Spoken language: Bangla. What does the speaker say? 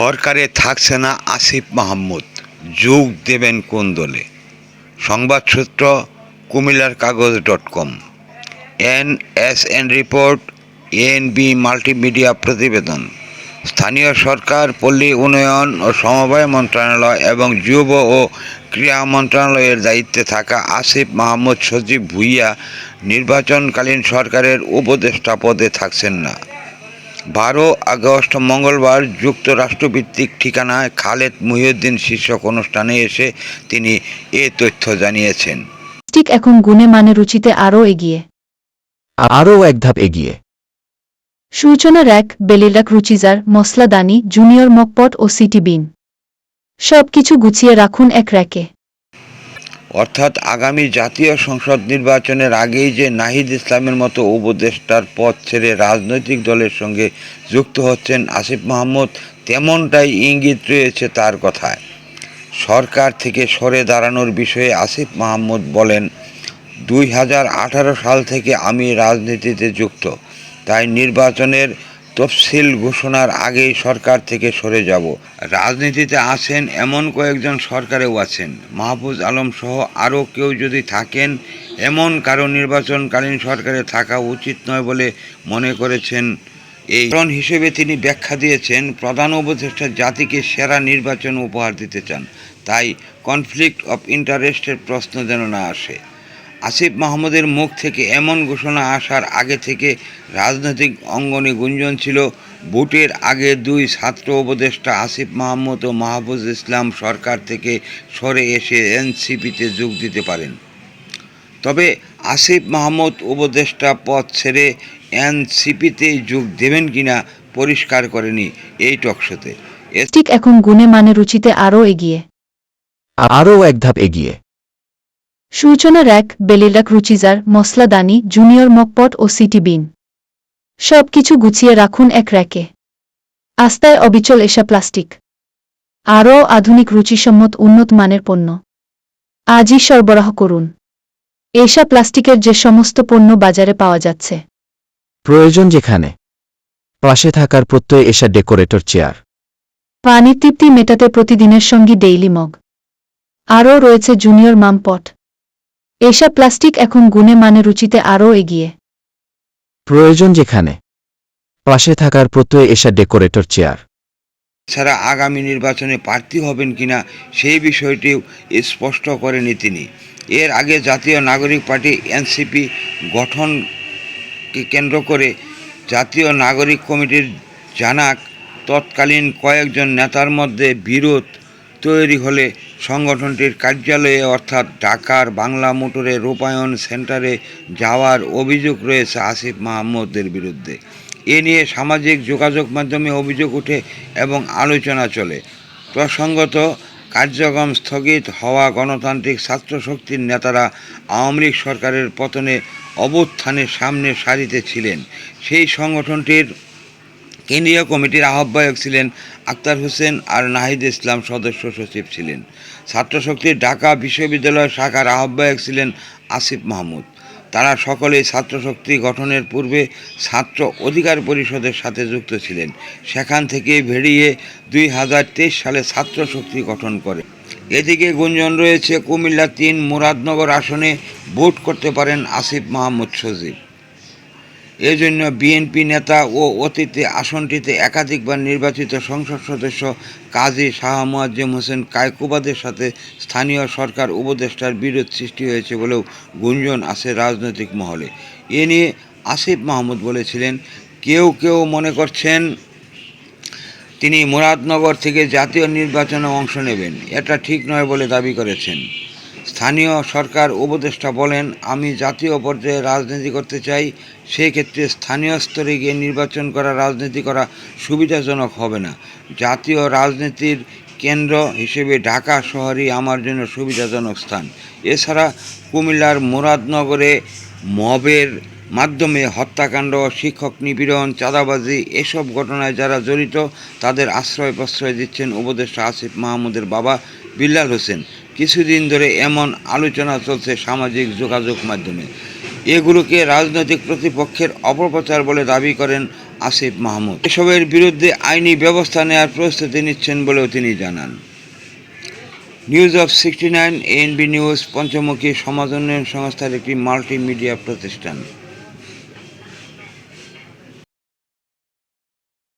সরকারে থাকছে না আসিফ মাহমুদ। যোগ দেবেন কোন দলে? সংবাদ সূত্র কুমিল্লার Kagoj dot com. N S N report N B multimedia প্রতিবেদন। স্থানীয় সরকার, পল্লী উন্নয়ন ও সমবায় মন্ত্রণালয় এবং যুব ও ক্রীড়া মন্ত্রণালয়ের দায়িত্বে থাকা আসিফ মাহমুদ সজীব ভুইয়া নির্বাচনকালীন সরকারের উপদেষ্টা পদে থাকছেন না। বারো আগস্ট মঙ্গলবার যুক্তরাষ্ট্রভিত্তিক ঠিকানায় খালেদ মুহিউদ্দিন শীর্ষক অনুষ্ঠানে এসে তিনি এ তথ্য জানিয়েছেন। ঠিক এখন গুণে মানে রুচিতে আরও এগিয়ে। আরও এক ধাপ এগিয়ে। সূচনা র্যাক বেলিলাক রুচিজার মসলাদানি জুনিয়র মকপট ও সিটি বিন। সব কিছু গুছিয়ে রাখুন এক র্যাকে। অর্থাৎ আগামী জাতীয় সংসদ নির্বাচনের আগেই যে নাহিদ ইসলামের মতো উপদেষ্টার পদ ছেড়ে রাজনৈতিক দলের সঙ্গে যুক্ত হচ্ছেন আসিফ মাহমুদ, তেমনটাই ইঙ্গিত রয়েছে তার কথায়। সরকার থেকে সরে দাঁড়ানোর বিষয়ে আসিফ মাহমুদ বলেন, দুই হাজার আঠারো সাল থেকে আমি রাজনীতিতে যুক্ত, তাই নির্বাচনের তফসিল ঘোষণার আগেই সরকার থেকে সরে যাব। রাজনীতিতে আছেন এমন কয়েকজন সরকারেও আছেন। মাহফুজ আলম সহ আরও কেউ যদি থাকেন, এমন কারও নির্বাচনকালীন সরকারে থাকা উচিত নয় বলে মনে করেছেন এই। কারণ হিসেবে তিনি ব্যাখ্যা দিয়েছেন, প্রধান উপদেষ্টা জাতিকে সেরা নির্বাচন উপহার দিতে চান। তাই কনফ্লিক্ট অফ ইন্টারেস্টের প্রশ্ন যেন না আসে। আসিফ মাহমুদের মুখ থেকে এমন ঘোষণা আসার আগে থেকে রাজনৈতিক অঙ্গনে গুঞ্জন ছিল। ভোটের আগে দুই ছাত্র উপদেষ্টা আসিফ মাহমুদ ও মাহফুজ ইসলাম সরকার থেকে সরে এসে এনসিপিতে যোগ দিতে পারেন। তবে আসিফ মাহমুদ উপদেষ্টা পদ ছেড়ে এনসিপিতে যোগ দেবেন কিনা পরিষ্কার করেনি এই টকশোতে। ঠিক এখন গুণে মানে রুচিতে আরও এগিয়ে। আরও এক ধাপ এগিয়ে। সূচনা র্যাক বেলিরাক রুচিজার মসলাদানি জুনিয়র মকপট ও সিটি বিন। সব কিছু গুছিয়ে রাখুন এক র্যাকে। আস্তায় অবিচল এসা প্লাস্টিক। আরও আধুনিক রুচিসম্মত উন্নত মানের পণ্য। আজই সরবরাহ করুন। এসা প্লাস্টিকের যে সমস্ত পণ্য বাজারে পাওয়া যাচ্ছে। প্রয়োজন যেখানে। পাশে থাকার প্রত্যয় এসা ডেকোরেটর চেয়ার। পানির তৃপ্তি মেটাতে প্রতিদিনের সঙ্গী ডেইলি মগ। আরও রয়েছে জুনিয়র মামপট। এসা প্লাস্টিক এখন গুণে মানে রুচিতে আরও এগিয়ে। প্রয়োজন যেখানে। পাশে থাকার প্রত্যয় এসা ডেকোরেটর চেয়ার। ছাড়া আগামী নির্বাচনে প্রার্থী হবেন কিনা সেই বিষয়টিও স্পষ্ট করেনি তিনি। এর আগে জাতীয় নাগরিক পার্টি এনসিপি গঠনকে কেন্দ্র করে জাতীয় নাগরিক কমিটির জানাক তৎকালীন কয়েকজন নেতার মধ্যে বিরোধ তৈরি হলে সংগঠনটির কার্যালয়ে অর্থাৎ ঢাকার বাংলা মোটরে রূপায়ণ সেন্টারে যাওয়ার অভিযোগ রয়েছে আসিফ মাহমুদের বিরুদ্ধে। এ নিয়ে সামাজিক যোগাযোগ মাধ্যমে অভিযোগ ওঠে এবং আলোচনা চলে। প্রসঙ্গত, কার্যক্রম স্থগিত হওয়া গণতান্ত্রিক ছাত্র শক্তির নেতারা আওয়ামী লীগ সরকারের পতনে অবুত্থানের সামনে সারিতে ছিলেন। সেই সংগঠনটির কেন্দ্রীয় কমিটির আহ্বায়ক ছিলেন আক্তার হোসেন আর নাহিদ ইসলাম সদস্য সচিব ছিলেন। ছাত্রশক্তির ঢাকা বিশ্ববিদ্যালয় শাখার আহ্বায়ক ছিলেন আসিফ মাহমুদ। তারা সকলেই ছাত্রশক্তি গঠনের পূর্বে ছাত্র অধিকার পরিষদের সাথে যুক্ত ছিলেন। সেখান থেকে বেরিয়ে দুই সালে ছাত্রশক্তি গঠন করে। এদিকে গুঞ্জন রয়েছে, কুমিল্লা তিন মুরাদনগর আসনে ভোট করতে পারেন আসিফ মাহমুদ সজীব। এজন্য বিএনপি নেতা ও অতীতে আসনটিতে একাধিকবার নির্বাচিত সংসদ সদস্য কাজী শাহ মুয়াজ্জেম হোসেন কায়কুবাদের সাথে স্থানীয় সরকার উপদেষ্টার বিরোধ সৃষ্টি হয়েছে বলেও গুঞ্জন আছে রাজনৈতিক মহলে। এ নিয়ে আসিফ মাহমুদ বলেছিলেন, কেউ কেউ মনে করছেন তিনি মুরাদনগর থেকে জাতীয় নির্বাচনে অংশ নেবেন। এটা ঠিক নয় বলে দাবি করেছেন। স্থানীয় সরকার উপদেষ্টা বলেন, আমি জাতীয় পর্যায়ে রাজনীতি করতে চাই সেই ক্ষেত্রে স্থানীয় স্তরে গিয়ে নির্বাচন করা, রাজনীতি করা সুবিধাজনক হবে না। জাতীয় রাজনীতির কেন্দ্র হিসেবে ঢাকা শহরই আমার জন্য সুবিধাজনক স্থান। এছাড়া কুমিল্লার মুরাদনগরে মবের মাধ্যমে হত্যাকাণ্ড, শিক্ষক নিপীড়ন, চাঁদাবাজি, এসব ঘটনায় যারা জড়িত, তাদের আশ্রয় প্রশ্রয় দিচ্ছেন উপদেষ্টা আসিফ মাহমুদের বাবা বিল্লাল হোসেন। কিছুদিন ধরে এমন আলোচনা চলছে সামাজিক যোগাযোগ মাধ্যমে। এগুলোকে রাজনৈতিক প্রতিপক্ষের অপপ্রচার বলে দাবি করেন আসিফ মাহমুদ। এসবের বিরুদ্ধে আইনি ব্যবস্থা নেওয়ার প্রস্তুতি নিচ্ছেন বলেও তিনি জানান। News of sixty nine ANB news, পঞ্চমুখী সমাজ উন্নয়ন সংস্থার একটি মাল্টিমিডিয়া প্রতিষ্ঠান।